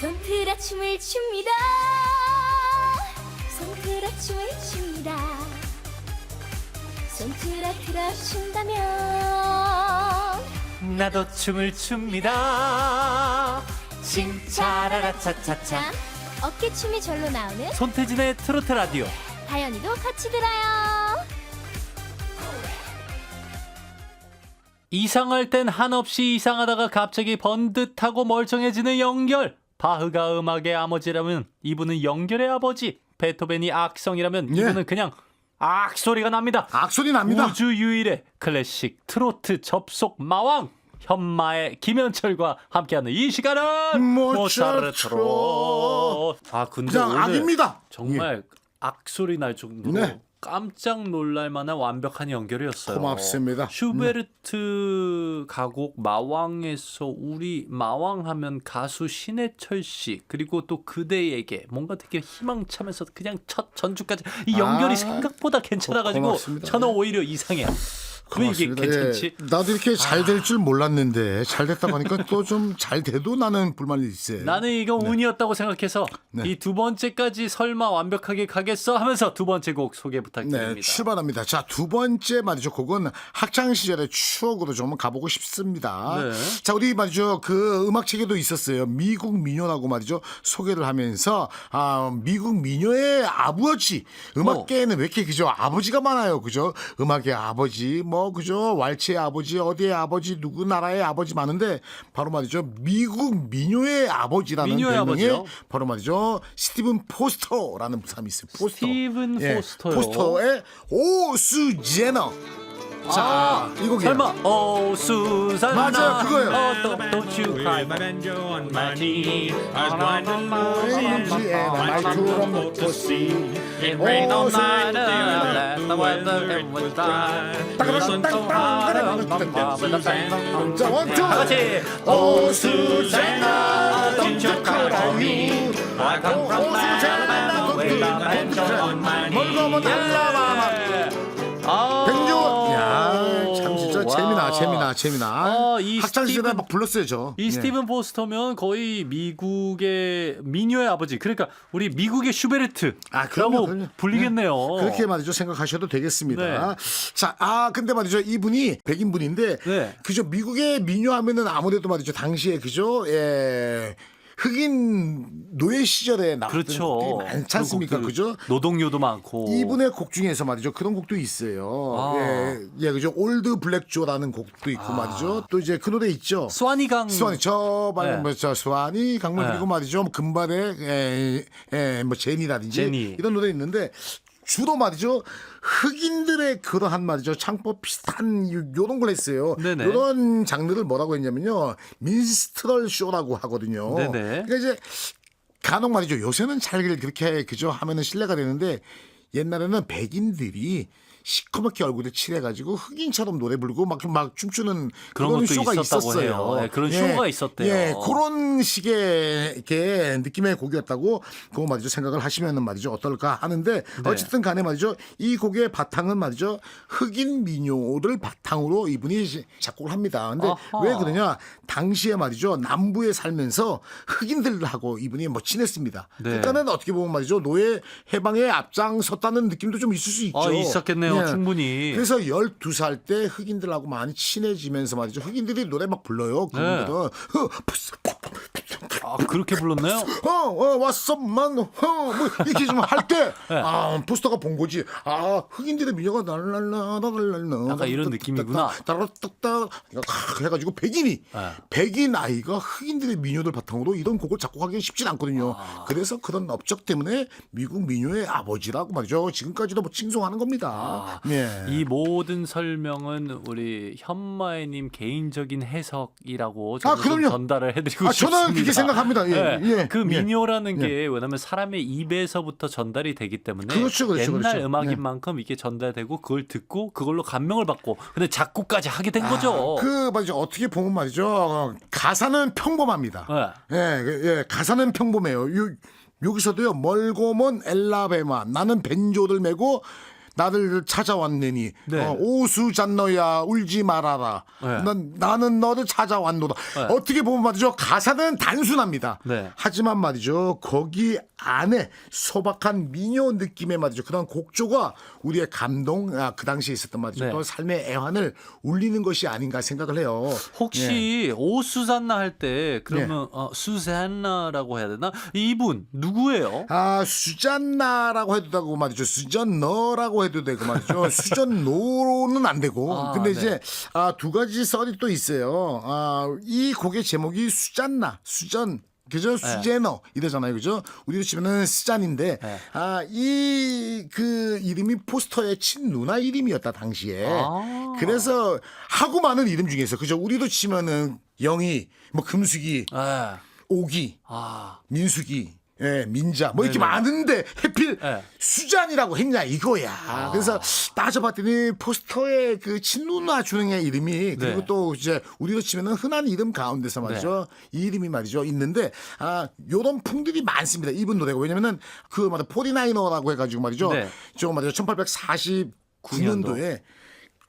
손들어 춤을 춥니다 손들어 춤을 춥니다 손들어 들어 춘다면 나도 춤을 춥니다. 칭차라라 차차차. 자 어깨춤이 절로 나오는 손태진의 트로트 라디오. 다현이도 같이 들어요 이상할 땐 한없이 이상하다가 갑자기 번듯하고 멀쩡해지는 연결. 바흐가 음악의 아버지라면 이분은 연결의 아버지. 베토벤이 악성이라면 예. 이분은 그냥 악 소리가 납니다. 악소리 납니다. 우주 유일의 클래식 트로트 접속 마왕 현마의 김현철과 함께하는 이 시간은 모차르트. 아 근데 그냥 오늘 악입니다. 정말 악소리 날 정도로 네. 깜짝 놀랄 만한 완벽한 연결이었어요. 고맙습니다. 슈베르트 가곡 마왕에서 우리 마왕하면 가수 신해철 씨 그리고 또 그대에게 뭔가 되게 희망차면서 그냥 첫 전주까지 이 연결이 아, 생각보다 괜찮아가지고. 저는 오히려 이상해요. 왜 이게 고맙습니다. 괜찮지? 예, 나도 이렇게 잘 될 줄 몰랐는데 잘 됐다고 하니까 또 좀 잘 돼도 나는 불만이 있어요. 나는 이거 운이었다고 생각해서 네. 이두 번째까지 설마 완벽하게 가겠어 하면서 두 번째 곡 소개 부탁드립니다. 네, 출발합니다. 자, 두 번째 말이죠. 곡은 학창 시절의 추억으로 좀 가보고 싶습니다. 네. 자, 우리 말이죠. 그 음악 책에도 있었어요. 미국 민요라고 말이죠. 소개를 하면서 아, 미국 민요의 아버지. 음악계에는 왜 이렇게 그죠? 아버지가 많아요. 그죠? 음악의 아버지, 뭐 그죠? 왈츠의 아버지, 어디의 아버지, 누구 나라의 아버지 많은데 바로 말이죠. 미국 민요의 아버지라는 민요의 별명의 아버지요? 바로 말이죠. 스티븐 포스터라는 사람이 있어요. 포스터. 스티븐 예, 포스터요? 포스터의 오수제너. 자, 아, 이 곡이에요. 설마 어 수산나 맞아요, 그거예요. 어, don't, don't you cry With my banjo on my knee, I was grinding 왠지 애가 말투로 먹고 see. It Oh, rained all so- night, the the weather it was dry. The sun so hot, Susanna, 자, 원투. 다 같이 오, 수제나, don't you cry for me. I come from Alabama with my banjo on my knee. 멀거면 달라마. 재미나, 재미나, 재미나. 아, 이 학창 시절에 스티븐- 막 불렀어요, 저. 이 예. 스티븐 포스터면 거의 미국의 민요의 아버지. 그러니까 우리 미국의 슈베르트라고 아, 그럼요, 그럼요. 불리겠네요. 그렇게 말이죠 생각하셔도 되겠습니다. 네. 자, 아 근데 말이죠 이분이 백인 분인데 네. 그죠 미국의 민요 하면은 아무래도 말이죠 당시에 그죠 예. 흑인 노예 시절에 나왔던 그렇죠. 곡들이 많지 않습니까? 곡들, 그죠? 노동요도 많고. 이분의 곡 중에서 말이죠 그런 곡도 있어요. 아. 예, 예, 그죠. 올드 블랙조라는 곡도 있고 말이죠. 또 이제 그 노래 있죠. 스와니강 수완이 저 네. 말뭐저 수완이 강물 네. 그리고 말이죠 금발의 에, 에, 뭐 제니라든지 제니. 이런 노래 있는데 주로 말이죠 흑인들의 그러한 말이죠 창법 비슷한 요- 요런 걸 했어요. 네네. 요런 장르를 뭐라고 했냐면요 민스트럴 쇼라고 하거든요. 네네. 그러니까 이제 간혹 말이죠 요새는 잘 그렇게 그죠 하면은 신뢰가 되는데 옛날에는 백인들이 시커멓게 얼굴에 칠해가지고 흑인처럼 노래 부르고 막, 막 춤추는 그런 그런 것도 쇼가 있었다고 있었어요. 해요. 네, 그런 쇼가 있었대요. 예, 그런 식의 이렇게 느낌의 곡이었다고 그거 말이죠 생각을 하시면은 말이죠 어떨까 하는데 네. 어쨌든 간에 말이죠 이 곡의 바탕은 말이죠 흑인 민요를 바탕으로 이분이 시- 작곡을 합니다. 근데 아하. 왜 그러냐 당시에 말이죠 남부에 살면서 흑인들하고 이분이 뭐 친했습니다. 네. 그러니까는 어떻게 보면 말이죠 노예 해방에 앞장섰다는 느낌도 좀 있을 수 있죠. 아, 있었겠네요. 충분히. 그래서 12살 때 흑인들하고 많이 친해지면서 말이죠. 흑인들이 노래 막 불러요. 네. 그분들은 어, 푸스, 아, 그렇게 불렀나요? 어, 어, 왔어만, 어, 뭐, 이렇게 좀 할 때, 네. 아, 포스터가 본 거지. 아, 흑인들의 민요가 날랄라, 날랄라. 약간 이런 느낌이구나. 따라따따, 해가지고 백인이, 네. 백인 아이가 흑인들의 민요들 바탕으로 이런 곡을 작곡하기는 쉽진 않거든요. 아. 그래서 그런 업적 때문에 미국 민요의 아버지라고 말이죠. 지금까지도 뭐 칭송하는 겁니다. 예. 이 모든 설명은 우리 현마애님 개인적인 해석이라고 저는 아, 그럼요. 전달을 해드리고 아, 싶습니다. 저는 그렇게 생각 합니다. 예, 예, 그 예. 민요라는 게 왜냐하면 사람의 입에서부터 전달이 되기 때문에 그렇죠, 그렇죠, 옛날 그렇죠. 음악인 예. 만큼 이게 전달되고 그걸 듣고 그걸로 감명을 받고 근데 작곡까지 하게 된 거죠. 그 말이죠. 어떻게 보면 말이죠. 어, 가사는 평범합니다. 네. 예, 그, 예, 가사는 평범해요. 요, 여기서도요. 멀고 먼 엘라베마 나는 벤조를 메고 나를 찾아왔느니 네. 어, 오수 잔너야 울지 말아라. 네. 난 나는 너를 찾아왔노라. 네. 어떻게 보면 말이죠 가사는 단순합니다. 네. 하지만 말이죠 거기 안에 소박한 미녀 느낌의 말이죠 그런 곡조가 우리의 감동 아, 그 당시에 있었던 말이죠 네. 또 삶의 애환을 울리는 것이 아닌가 생각을 해요. 혹시 예. 오수잔나 할 때 그러면 어, 수잔나라고 해야 되나? 이분 누구예요? 아 수잔나라고 해도 되고 말이죠 수전너라고 해도 되고 말이죠. 수전 노는 안 되고. 아, 근데 네. 이제 아, 두 가지 썰이 또 있어요. 아, 이 곡의 제목이 수잔나 수전. 그죠? 수제너. 이러잖아요. 그죠? 우리로 치면은 수잔인데 네. 아 이 그 이름이 포스터의 친누나 이름이었다 당시에. 아. 그래서 하고 많은 이름 중에서 그죠? 우리로 치면은 영희 뭐 금숙이 예. 오기 아, 민숙이, 예, 민자, 뭐 이렇게 네네. 많은데 해필 네. 수잔이라고 했냐 이거야. 그래서 따져봤더니 포스터에 그 친누나 주능의 이름이 그리고 네. 또 이제 우리로 치면은 흔한 이름 가운데서 말이죠. 이 이름이 말이죠 있는데 아 요런 풍들이 많습니다. 이분 노래가 왜냐면은 그 말이야 포리나이너라고 해가지고 말이죠. 네. 저 말이죠 1849년도에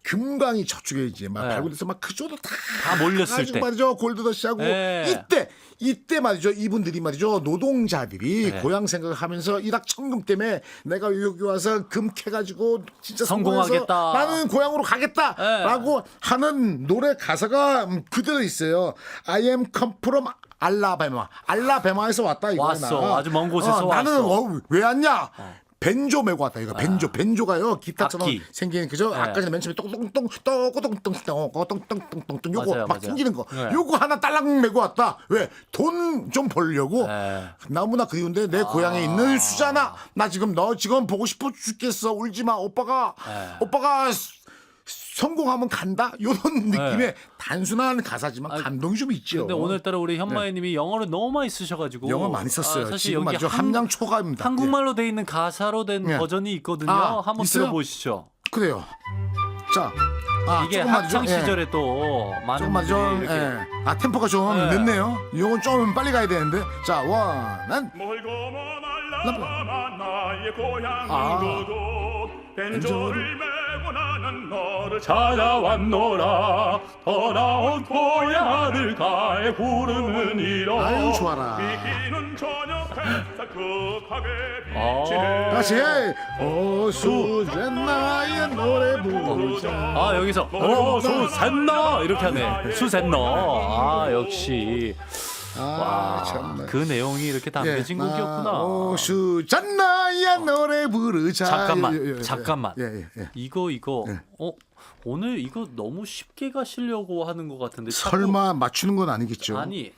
금광이 저쪽에 이제 막 네. 발굴돼서 막 그쪽으로 다, 다 몰렸을 때. 말이죠 골드러시하고 네. 이때 이때 말이죠 이분들이 말이죠 노동자들이 네. 고향 생각을 하면서 일확천금 때문에 내가 여기 와서 금 캐가지고 진짜 성공하겠다. 나는 고향으로 가겠다라고 하는 노래 가사가 음, 그대로 있어요. I am come from 알라베마. 알라베마에서 왔다 이거야. 왔어. 나. 아주 먼 곳에서 어, 나는. 어, 왜 왔냐? 벤조 메고 왔다 이거 벤조 벤조가요 기타처럼 악기. 생긴 그죠 네. 아까 전에 맨 처음에 똥똥똥 똥똥똥똥똥똥똥똥 요거 맞아요, 막 맞아요. 생기는 거 네. 요거 하나 딸랑 메고 왔다 왜 돈 좀 벌려고 네. 너무나 그리운데 내 고향에 아. 있는 수잖아 나 지금 너 지금 보고 싶어 죽겠어 울지 마 오빠가 네. 오빠가 스- 성공하면 간다 이런 느낌의 단순한 가사지만 아, 감동이 좀 있죠. 근데 오늘따라 우리 현마이님이 영어를 너무 많이 쓰셔가지고 네. 영어 많이 썼어요. 아, 사실 여기 한- 함량 초과입니다. 한국말로 돼 있는 가사로 된 네. 버전이 있거든요. 아, 한번 있어요? 들어보시죠. 예. 그래요. 자, 아, 이게. 학창 예. 시절에 또 많은. 분들이 이렇게 예. 아 템포가 좀 네. 늦네요. 이건 좀 빨리 가야 되는데. 자, 고향 아. 벤조를 메고 나는 너를 찾아왔노라 돌아온 고향을 가에 부르는 이로 아유, 좋아라. 비기는 저녁 햇살 극하게 아. 비치네 다시 해. 오수제 나의 노래 부르자. 아 여기서 어 수산너 이렇게 하네 수산너 아 역시 아, 와, 참나. 그 내용이 이렇게 담겨진 예. 곡이었구나. 아, 오수제 나의 노래 부르자. 잠깐만, 예, 예, 예. 잠깐만. 예, 예, 예. 이거 이거 네. 어 오늘 이거 너무 쉽게 가시려고 하는 것 같은데 자꾸- 설마 맞추는 건 아니겠죠? 아니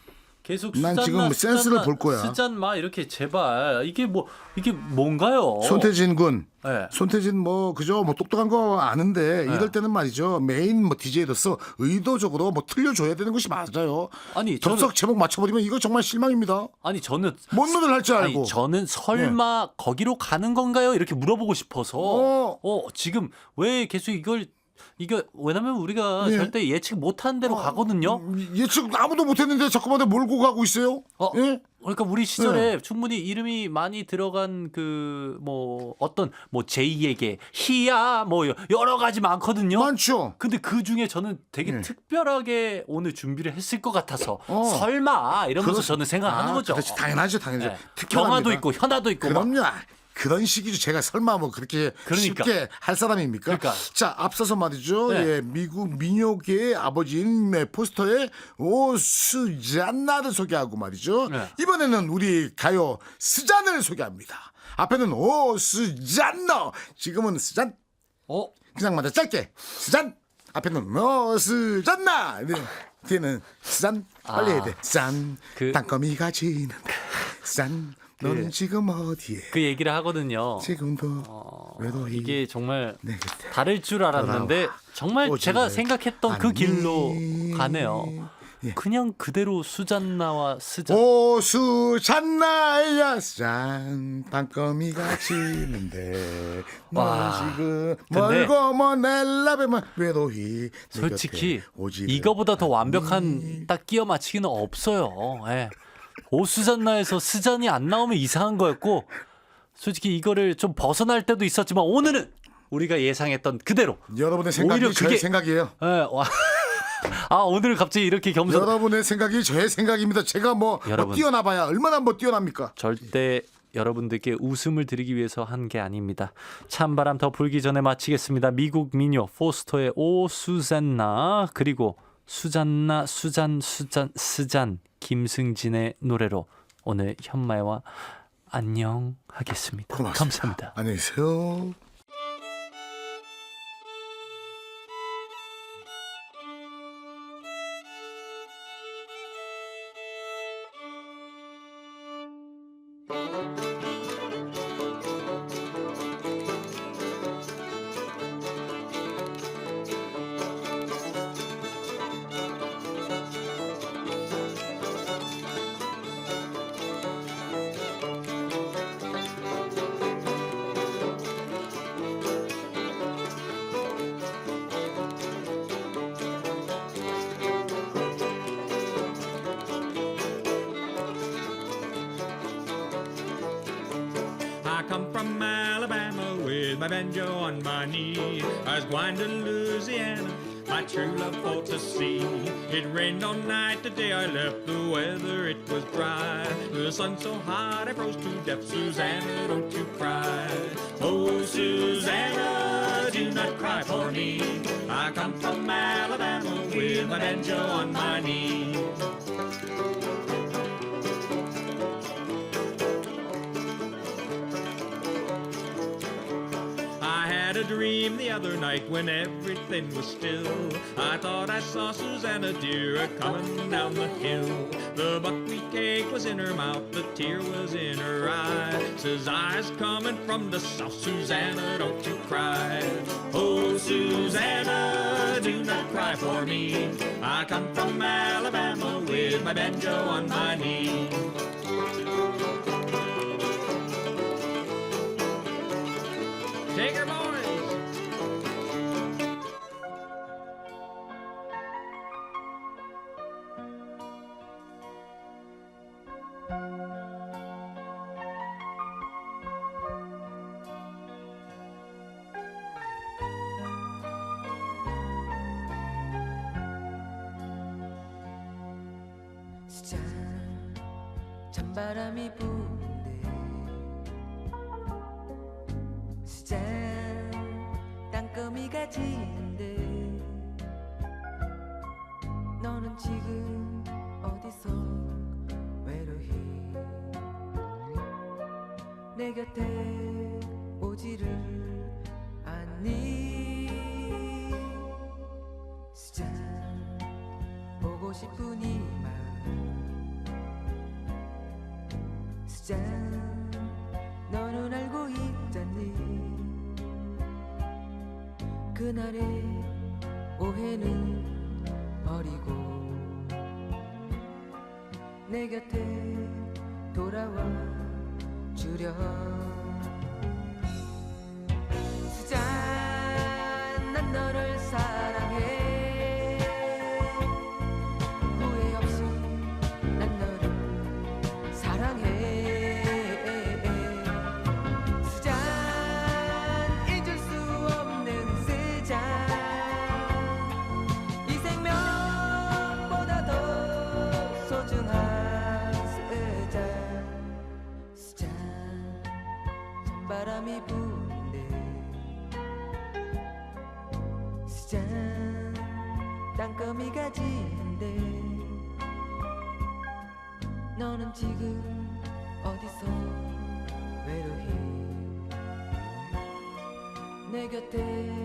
계속 난 수잔나, 지금 센스를 수잔나, 볼 거야. 수잔마 이렇게 제발 이게 뭐 이게 뭔가요? 손태진 군. 네. 손태진 뭐 그죠 뭐 똑똑한 거 아는데 네. 이럴 때는 말이죠 메인 뭐 DJ로서 의도적으로 뭐 틀려줘야 되는 것이 맞아요. 아니 저는 접속 제목 맞춰버리면 이거 정말 실망입니다. 아니 저는 뭔 노래를 할 줄 알고. 아니 저는 설마 거기로 가는 건가요? 이렇게 물어보고 싶어서 어. 어, 지금 왜 계속 이걸 이거 왜냐면 우리가 네. 절대 예측 못하는 대로 가거든요. 음, 예측 아무도 못했는데 자꾸만 몰고 가고 있어요. 어, 예? 그러니까 우리 시절에 네. 충분히 이름이 많이 들어간 그 뭐 어떤 뭐 제이에게 희야 뭐 여러 가지 많거든요. 많죠. 근데 그 중에 저는 되게 네. 특별하게 오늘 준비를 했을 것 같아서 어. 설마 이러면서 그렇- 저는 생각하는 아, 거죠. 그렇지 당연하죠, 당연하죠. 네. 특별합니다. 경화도 있고 현아도 있고 막. 그럼요. 그런 식이죠. 제가 설마 뭐 그렇게 그러니까. 쉽게 할 사람입니까? 그러니까. 자, 앞서서 말이죠. 네. 예, 미국 민요계의 아버지인 네, 포스터의 오 스잔나를 소개하고 말이죠. 네. 이번에는 우리 가요 스잔을 소개합니다. 앞에는 오 스잔너, 지금은 스잔, 어? 그냥 맞아 짧게 스잔. 앞에는 오 스잔나. 네. 뒤에는 스잔 빨리 아. 해야 돼. 짠 그- 땅거미가 지는다. 짠 너는 그- 지금 어디에? 그 얘기를 하거든요. 지금도 외로이 이게 정말 내 곁에 다를 줄 알았는데 정말 오지 제가 생각했던 그? 길로 가네요. 예. 그냥 그대로 수잔나와 스잔. 오수잔나야 짠 땅거미가 지는데 와. 너 지금 근데 멀고 먼 엘라베만 외로이 내 솔직히 곁에 오지 이거보다 더 완벽한 딱 끼워 맞추기는 없어요. 예. 오수잔나에서 스잔이 안 나오면 이상한 거였고 솔직히 이거를 좀 벗어날 때도 있었지만 오늘은 우리가 예상했던 그대로. 여러분의 생각이 오히려 저의 그게- 생각이에요. 예, 와. 아 오늘 갑자기 이렇게 겸손. 여러분의 생각이 저의 생각입니다. 제가 뭐, 뭐 여러분. 뛰어나봐야 얼마나 뭐 뛰어납니까? 절대 여러분들께 웃음을 드리기 위해서 한 게 아닙니다. 찬바람 더 불기 전에 마치겠습니다. 미국 미녀 포스터의 오 수잔나 그리고 수잔나 수잔 수잔 스잔 김승진의 노래로 오늘 현마와 안녕 하겠습니다. 고맙습니다. 감사합니다. 안녕히 계세요. Come from Alabama with my banjo on my knee. I was going to Louisiana, my true love for to see. It rained all night the day I left, the weather it was dry. The sun so hot I froze to death. Susanna, don't you cry. Oh, Susanna, do not cry for me. I come from Alabama with my banjo on my knee. Dream the other night when everything was still. I thought I saw Susanna dear a coming down the hill. The buckwheat cake was in her mouth, the tear was in her eye. Says I's coming from the south, Susanna, don't you cry. Oh, Susanna, do not cry for me. I come from Alabama with my banjo on my knee. 바람이 부는데 짠 땅거미가 지는데. 너는 지금 어디서 외로히 내 곁에 오지를 않니? 짠 보고 이 그날의 오해는 버리고 내 곁에 돌아와 주려 지금 어디서 외로히 내 곁에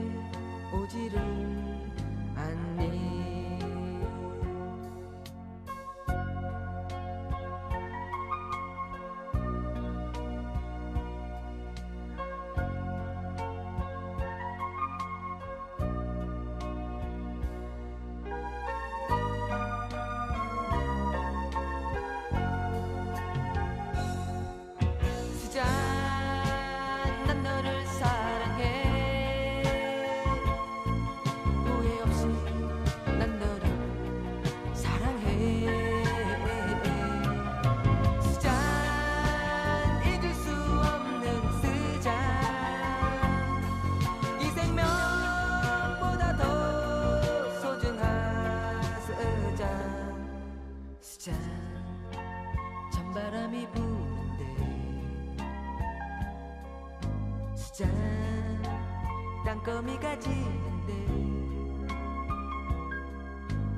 땅거미가 지는데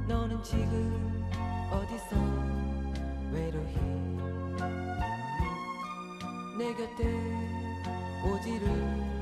너는 지금 어디서 외로이 내 곁에 오지를